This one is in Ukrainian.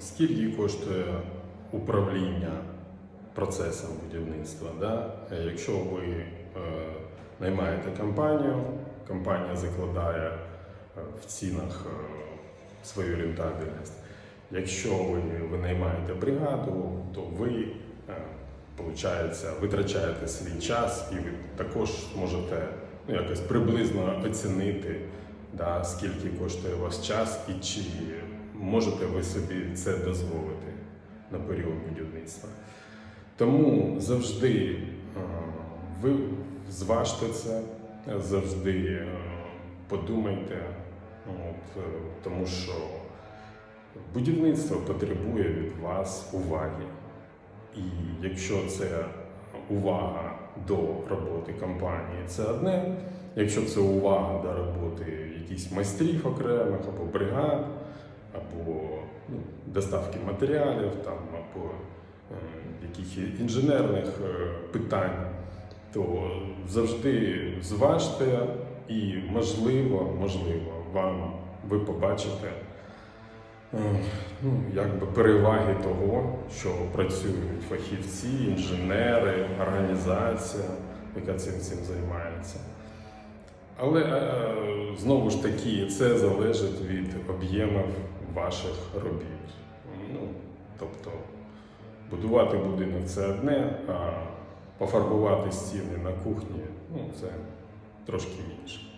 скільки коштує управління процесом будівництва. Да? Е, Якщо ви е, наймаєте компанію, компанія закладає е, в цінах е, свою рентабельність. Якщо ви винаймаєте бригаду, то ви получається, витрачаєте свій час і ви також можете ну, якось приблизно оцінити, да, скільки коштує ваш час і чи можете ви собі це дозволити на період будівництва. Тому завжди е, ви зважте це, завжди е, подумайте, от, е, тому що будівництво потребує від вас уваги. І якщо це увага до роботи компанії, це одне. Якщо це увага до роботи якихось майстрів окремих або бригад, або ну, доставки матеріалів, там, або е, якихось інженерних е, питань, то завжди зважте і можливо, можливо, вам ви побачите е, ну, якби переваги того, що працюють фахівці, інженери, організація, яка цим цим займається. Але е, знову ж таки, це залежить від об'ємів ваших робіт. Ну, тобто, будувати будинок це одне, а пофарбувати стіни на кухні ну, це трошки інше.